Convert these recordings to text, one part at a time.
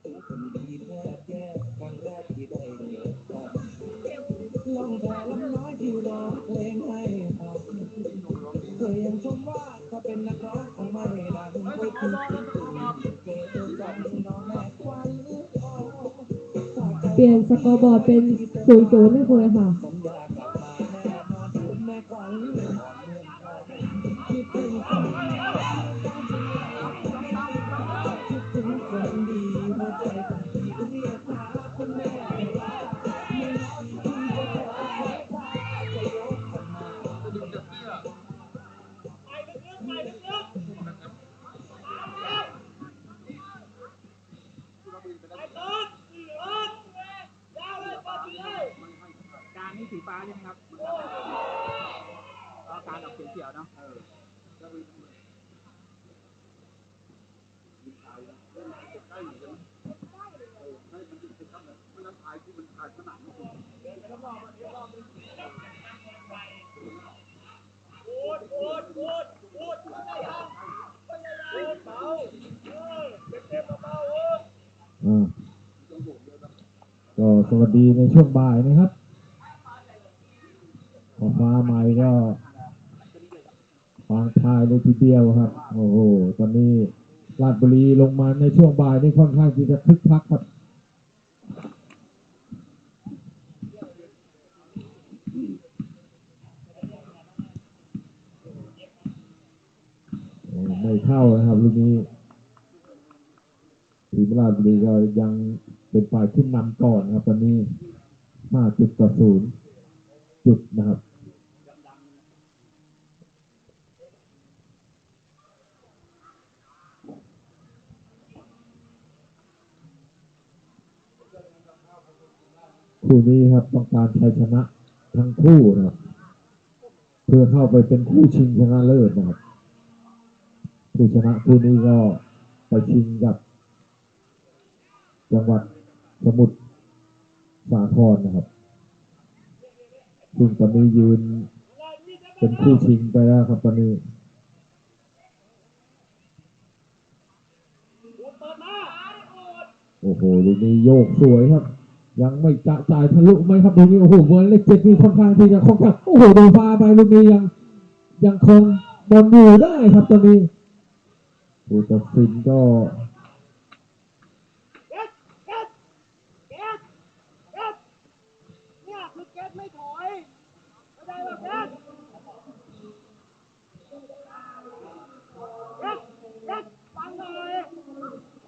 เปลี่ยนสกอร์บอร์ดเป็นศูนย์ศูนย์ให้คุณเลยค่ะเมืองไทยคิดถึง ฟ้าใช่ไหมครับก็การออกเขียวๆเนาะอ่าก็สวัสดีในช่วงบ่ายนะครับพอฟ้าใหม่ก็ฟางทายเลยทีเดียวครับ โอ้โห ตอนนี้ราชบุรีลงมาในช่วงบ่ายนี่ค่อนข้างที่จะคึกคักครับไม่เข้านะครับลูกนี้ทีมราชบุรีก็ยังเป็นฝ่ายขึ้นนำก่อนนะครับ ตอนนี้ห้าจุดต่อศูนย์จุดนะครับ คู่นี้ครับ ต้องการชัยชนะทั้งคู่นะครับ เพื่อเข้าไปเป็นคู่ชิงชนะเลิศนะครับผู้ชนะคู่นี้ก็ไปชิงกับ จังหวัดสมุทรสาครนะครับซึ่งตอนนี้ยืนเป็นคู่ชิงไปแล้วครับตอนนี้โอ้โหลูกนี้โยกสวยครับ ยังไม่จะจ่ายทะลุไหมครับลูกนี้โอ้โหเวอร์เลขเจ็ดนี่ค่อนข้างที่จะค่อนข้างโอ้โหโดนฟ้าไปลูกนี้ยังยังคงบอลอยู่ได้ครับตอนนี้ผู้ตัดสินก็เนี่ยคือเกตไม่ถอยเข้าใจป่ะเกตเกตเกตฟังหน่อย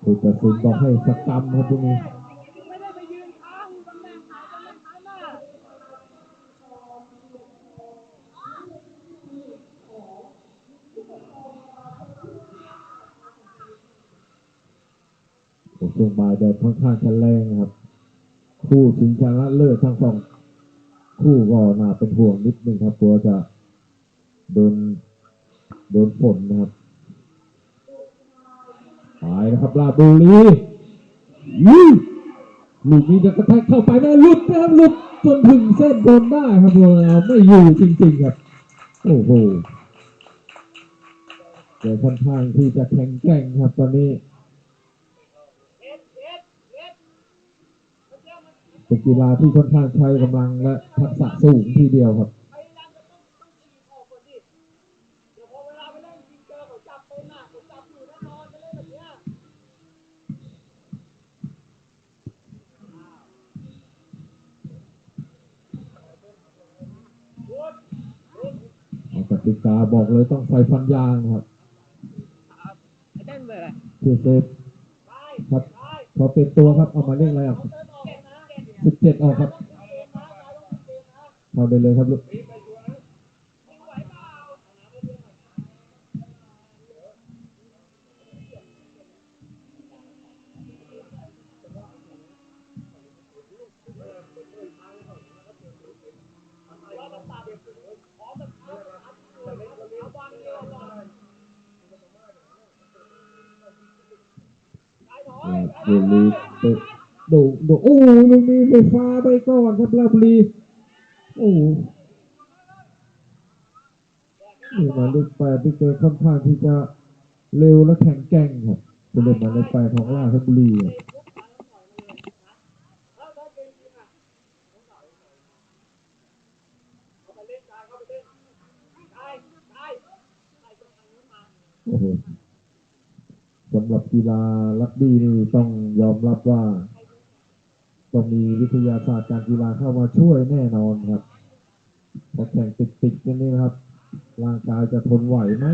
ผู้ตัดสินบอกให้สกรรมครับตรงนี้ ไม่ได้ไปยืนค้างตำแหน่งไหนตำแหน่งนั้นน่ะ ช่วงบ่ายแดดค่อนข้างจะแรงนะครับ คู่ชิงชนะเลิศทั้ งสองคู่ก็น่าเป็นห่วงนิดนึงครับกลัวจะโดนโดนฝนนะครับหายนะครับลาบุรียี่ลูกนี้จะกระแทกเข้าไปนะหลุดนะครับหลุดจนถึงเส้นบนได้ครับเราไม่อยู่จริงๆครับโอ้โหเดี๋ยวค่อนข้างที่จะแข็งแกร่งครับตอนนี้ เป็นกีฬาที่ค่อนข้างใช้กำลังและทักษะสูงทีเดียวครับกออกก่อนดิเอาแน่ติกาบอกเลยต้องใส่ฟันยางครับเต้นเบอร์อเพื่อเซฟครับพอเป็นตัวครับเอามาเล่นอะไรอะ สิบเจ็ดออกครับเข้าได้เลยครับลูกเดลีเตะโดูดูโอ้ลูกนี้ไฟฟ้าไปก่อนครับลาบุรีโอ้นี่มายเลขแปดที่เจอค่อนข้างที่จะเร็วและแข็งแกร่งครับเป็นมายเลขแปดของราชบุรีอ้โสำหรับกีฬาลักบี้นี่ต้องยอมรับว่า ต้องมีวิทยาศาสตร์การกีฬาเข้ามาช่วยแน่นอนครับพอแข่งติดๆกันนี่ครับ ร่างกายจะทนไหวไหม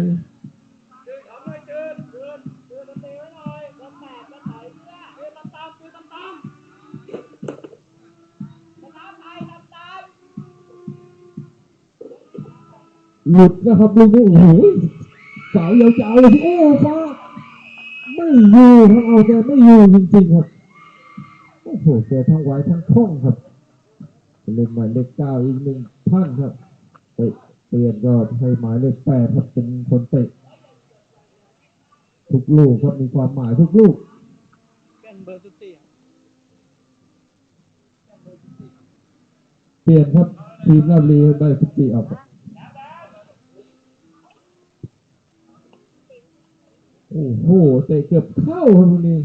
จืดทำเลยจืดจืดจืดสติไว้หน่อยลำแตกลำไหลเพื่อเฮ้ยลำตามจืดลำตามลำตามไปลำตามหลุดนะครับลูกนี้โอ้โหสาวยาวๆเลยโอ้ฟ้าไม่อยู่ครับเอาแต่ไม่อยู่จริงๆครับ โอ้โหแกทั้งไหวทั้งคล่องครับเล่นหมายเลขเก้าอีกหนึ่งท่านครับเตะเปลี่ยนก็ให้หมายเลขแปดครับเป็นคนเตะทุกลูกครับมีความหมายทุกลูกเบอร์สุดสี่เปลี่ยนครับทีมราชบุรีได้สติออกโอ้โหเตะเกือบเข้าครับตรงนี้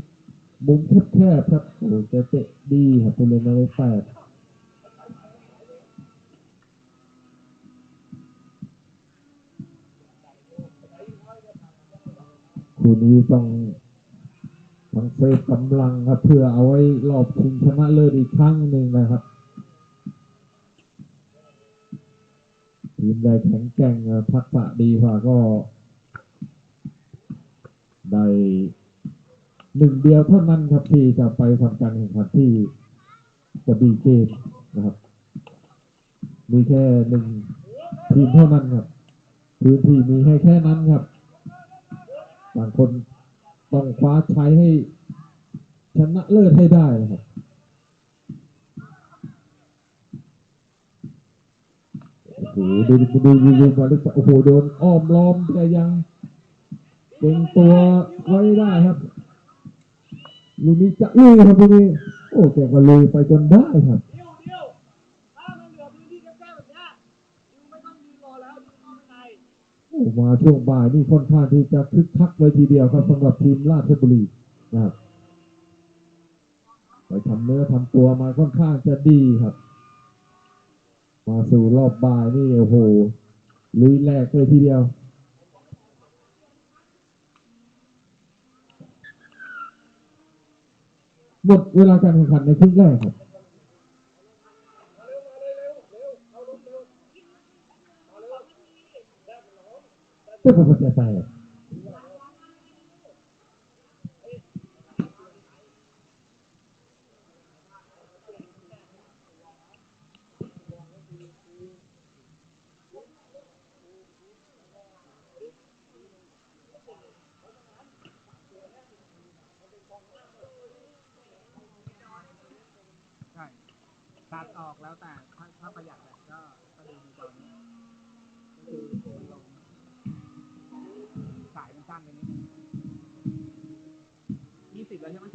มุมแคบๆครับโอ้โหแต่เตะดีครับเป็นเลยมาเลยแปดคู่นี้ต้องต้องเซฟกำลังครับ เพื่อเอาไว้รอบชิงชนะเลิศอีกครั้งหนึ่งนะครับทีมใดแข็งแกร่งเอ่อทักษะดีกว่าก็ได้ หนึ่งเดียวเท่านั้นครับที่จะไปทำการแข่งขันที่กระบี่เกมนะครับ มีแค่หนึ่งทีมเท่านั้นครับพื้นที่มีให้แค่นั้นครับต่างคนต้องคว้าใช้ให้ชนะเลิศให้ได้นะครับโอ้โหดูดูดูดูดูมาดิโอ้โหโดนอ้อมล้อมแต่ยังเก่งตัวไว้ได้ครับ ลูกนี้จะลุยครับลูกนี้โอ้แกก็ลุยไปจนได้ครับเดียวเดียวถ้ามันเหลือพื้นที่แคบๆแบบนี้ยูไม่ต้องยืนรอแล้วยืนเข้าไปในโอ้มาช่วงบ่ายนี่ค่อนข้างที่จะคึกคักเลยทีเดียวครับสำหรับทีมราชบุรีนะครับไปทำเนื้อทำตัวมาค่อนข้างจะดีครับ มาสู่รอบบ่ายนี่โอ้โหลุยแรกเลยทีเดียว หมดเวลาการแข่งขันในครึ่งแรกครับเพื่อความจะใส่ใช่ ตัดออกแล้วแต่ถ้าประหยัดแบบก็ก็ดูในจอนี้ก็คือโอนลงสายมันสั้นไปนิดนึงยี่สิบแล้วใช่ไหม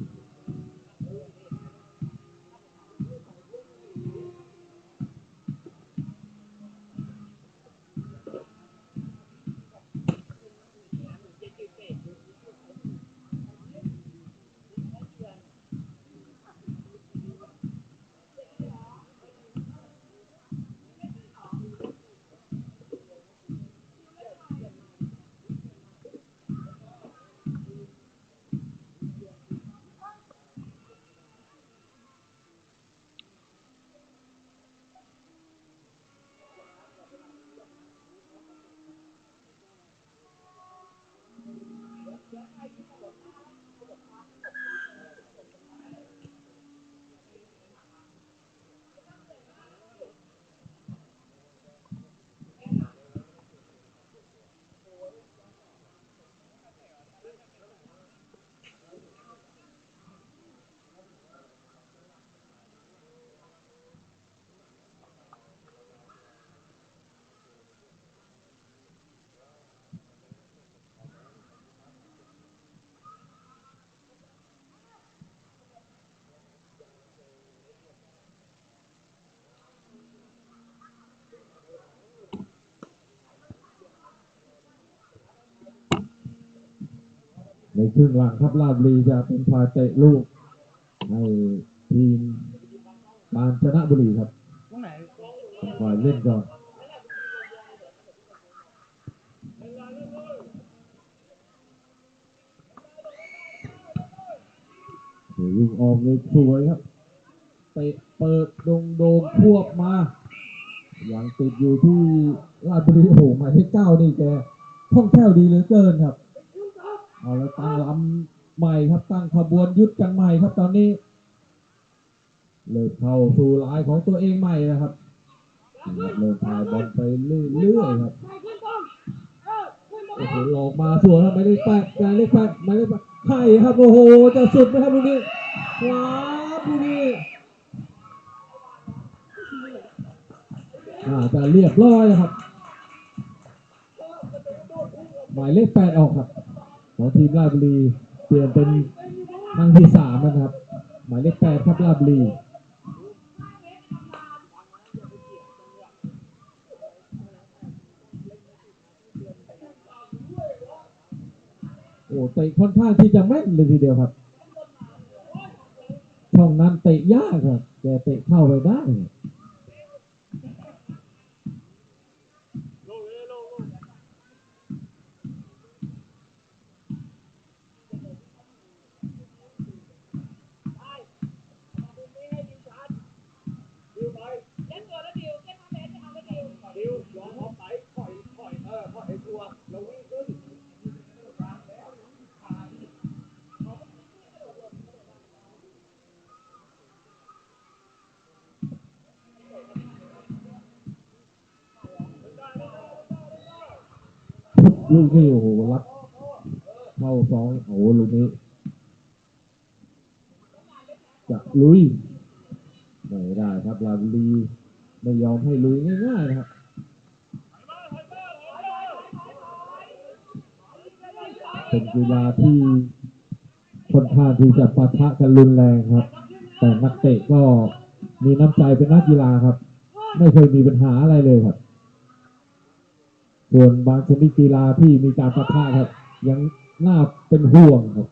ในครึ่งหลังครับลาบลีจะเป็นพาเตะลูกให้ทีมบานชนะบุรีครับคอยเล่นก่อนยิงออกเลยสวยครับเตะเปิดดงโดงควบมาอย่างติดอยู่ที่ลาดบุรีโอ้โหหมายเลขเก้านี่แกท่องแคล่วดีเหลือเกินครับ เอาแล้วตั้งลำใหม่ครับตั้งขบวนยุดกันใหม่ครับตอนนี้เริ่มเข้าสู่ลายของตัวเองใหม่นะครับเริ่มถ่ายบอลไปเรื่อยๆครับโอ้โหหลอกมาสวยครับไม่ได้แปดไม่ได้แปดไม่ได้แปดไข่ครับโอ้โหจะสุดไหมครับลูกนี้ว้าลูกนี้อาจะเรียบร้อยนะครับหมายเลขแปดออกครับ ของทีมราชบุรีเปลี่ยนเป็นครั้งที่สามนะครับ หมายเลขแปดครับราชบุรีโอ้เตะค่อนข้างที่จะแม่นเลยทีเดียวครับ ช่องนั้นเตะยากครับแกเตะเข้าไปได้ นี้โอ้โหรับเข้าสองโอ้โหลูกนี้จะลุยไม่ได้ครับลาลีไม่ยอมให้ลุยง่ายๆนะครับเป็นกีฬาที่ค่อนข้างที่จะปะทะกันรุนแรงครับ แต่นักเตะก็มีน้ำใจเป็นนักกีฬาครับ ไม่เคยมีปัญหาอะไรเลยครับ ส่วนบางชนิดกีฬาที่มีการปะทะครับ ยังน่าเป็นห่วงครับ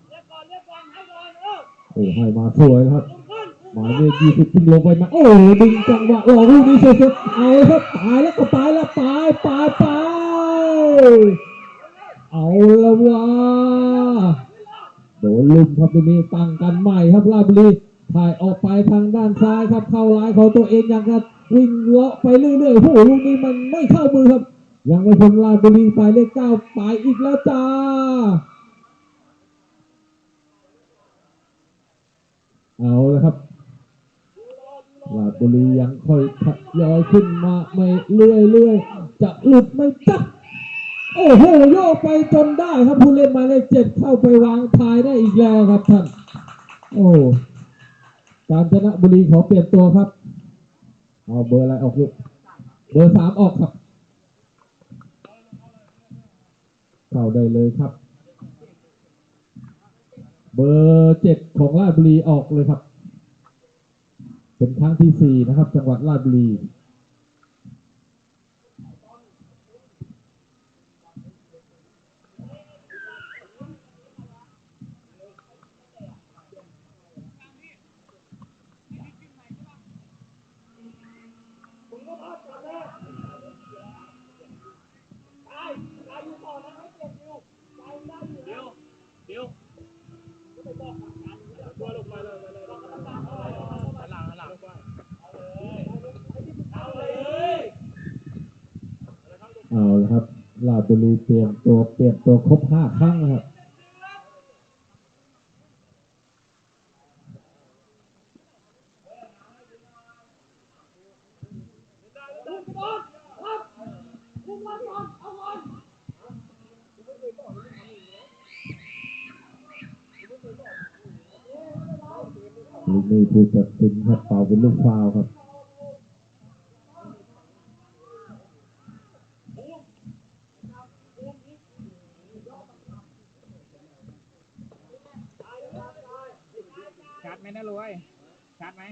โอ้ให้มาสวยครับลงขึ้นหมายเลขยี่สิบทิ้งลงไปมาโอ้ดึงจังหวะหลอกลูกนี้สุดๆเอาครับตายแล้วก็ตายแล้วตายตายตายเอาละว่าโดนลุมครับตรงนี้ตั้งกันใหม่ครับราบุรีถ่ายออกไปทางด้านซ้ายครับเข้าลายของตัวเองอย่างครับวิ่งเลาะไปเรื่อยๆโอ้โหลูกนี้มันไม่เข้ามือครับ ยังไม่พ้นราบุรีไปเลขเก้าไปอีกแล้วจ้าเอาละครับราบุรียังค่อยทยอยขึ้นมาไม่เรื่อยๆจะหลุดไม่จักโอ้โหโยกไปจนได้ครับผู้เล่นหมายเลขเจ็ดเข้าไปวางทายได้อีกแล้วครับท่านโอ้การชนะบุรีขอเปลี่ยนตัวครับ เอาเบอร์อะไรออกลูกเบอร์สามออกครับ เข้าได้เลยครับ เบอร์เจ็ดของราชบุรีออกเลยครับ เป็นครั้งที่สี่นะครับ จังหวัดราชบุรี ผมก็พลาดกันนะตายตายอยู่ต่อนะให้เปลี่ยนดิวตายได้อยู่ดิวดิวก็ไปบอกทางการอยู่แล้วตัวลงไปเลยเลยเลยหันหลังหันหลังหันหลังเอาเลย เอาละครับราชบุรีเปลี่ยนตัวเปลี่ยนตัวครบห้าครั้งนะครับลูกนี้ผู้ตัดสินครับเป่าเป็นลูกฟาวครับ ไหมนะรวยชัดไหม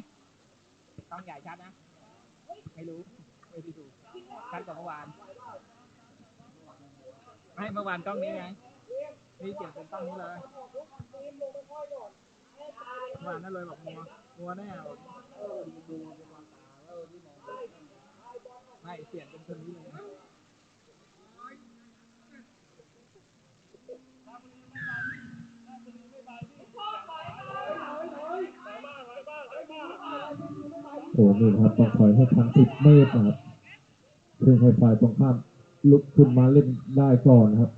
ต้องใหญ่ชัดนะ ไม่รู้ ไม่ได้ดูชัดกว่าเมื่อวานไม่เมื่อวานกล้องนี้ไงนี่เปลี่ยเป็นกล้องนี้เลยเมื่อวานนั่นเลยบอกมัวมัวแน่บอกไม่เปลี่ยนเป็นคนนี้เลย โอ้นี่ครับต้องถอยให้ทันสิบเมตรนะครับซึ่งให้ฝ่ายตรงข้ามลุกขึ้นมาเล่นได้ก่อนครับ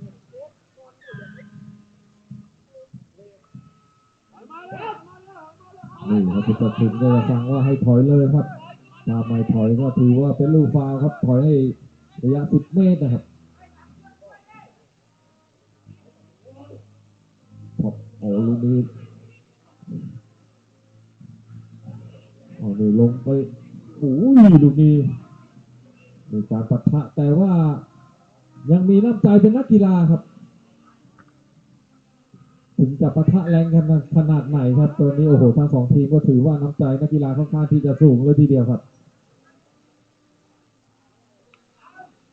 นี่ครับผู้ตัดสินก็จะสั่งว่าให้ถอยเลยครับถ้าไม่ถอยก็ถือว่าเป็นลูกฟาวครับ ถอยให้ระยะสิบเมตรนะครับครับโอ้ลูกนี้ โอ้นี่ลงไปโอ้ยลูกนี้มีการปะทะแต่ว่ายังมีน้ำใจเป็นนักกีฬาครับ ถึงจะปะทะแรงกันขนาดไหนครับ ตัวนี้โอ้โหทั้งสองทีมก็ถือว่าน้ำใจนักกีฬาค่อนข้างที่จะสูงเลยทีเดียวครับ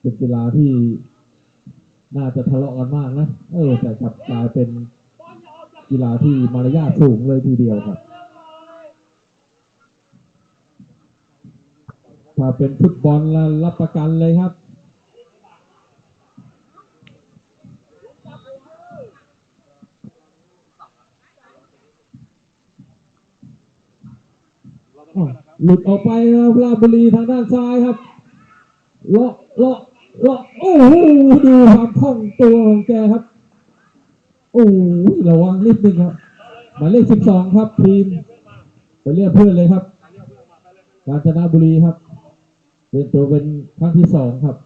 เป็นกีฬาที่น่าจะทะเลาะกันมากนะ เออแต่กลับกลายเป็นกีฬาที่มารยาทสูงเลยทีเดียวครับาเป็นฟุตบอลแล้วรับประกันเลยครับ หลุดออกไปครับราชบุรีทางด้านซ้ายครับเลาะเลาะเลาะโอ้โหดูความคล่องตัวของแกครับ โอ้โหระวังนิดนึงครับหมายเลขสิบสองครับทีมไปเรียกเพื่อนเลยครับ กาญจนบุรีครับ เป็นตัวเป็นครั้งที่สองครับ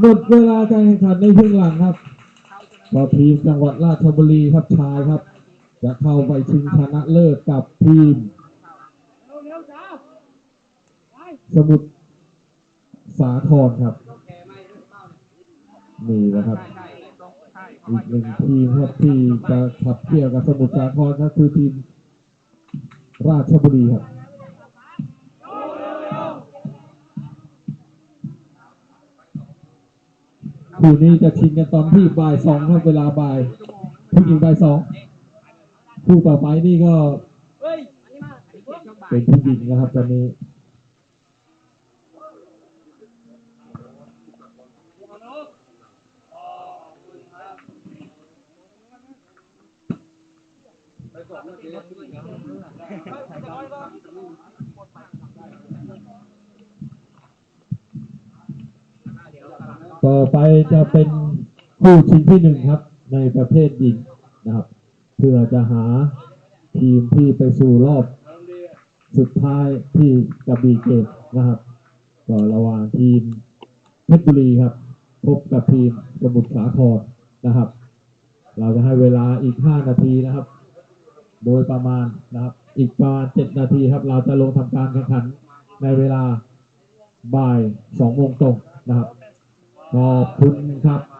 หมดเวลาการแข่งขันในครึ่งหลังครับก็ทีมจังหวัดราชบุรีครับชายครับ จะเข้าไปชิงชนะเลิศกับทีม สมุทรสาครครับ นี่นะครับอีกหนึ่งทีมครับที่จะขับเคี่ยวกับสมุทรสาครก็คือทีมราชบุรีครับ คู่นี้จะชิงกันตอนที่บ่ายสองครับเวลาบ่ายผู้หญิงบ่ายสองคู่ต่อไปนี่ก็เฮ้ยอันนี้มาอันนี้เจ็บช่วงบ่ายเป็นผู้หญิงนะครับตอน ต่อไปจะเป็นคู่ชิงที่หนึ่งครับ ในประเภทหญิงนะครับ เพื่อจะหาทีมที่ไปสู่รอบ สุดท้ายที่กระบี่เกตนะครับก็ระหว่างทีมเพชรบุรีครับ พบกับทีมสมุทรสาครนะครับ เราจะให้เวลาอีก 5 นาทีนะครับ โดยประมาณนะครับ อีกประมาณ 7 นาทีครับ เราจะลงทำการแข่งขันในเวลาบ่าย2โมงตรงนะครับ ขอบ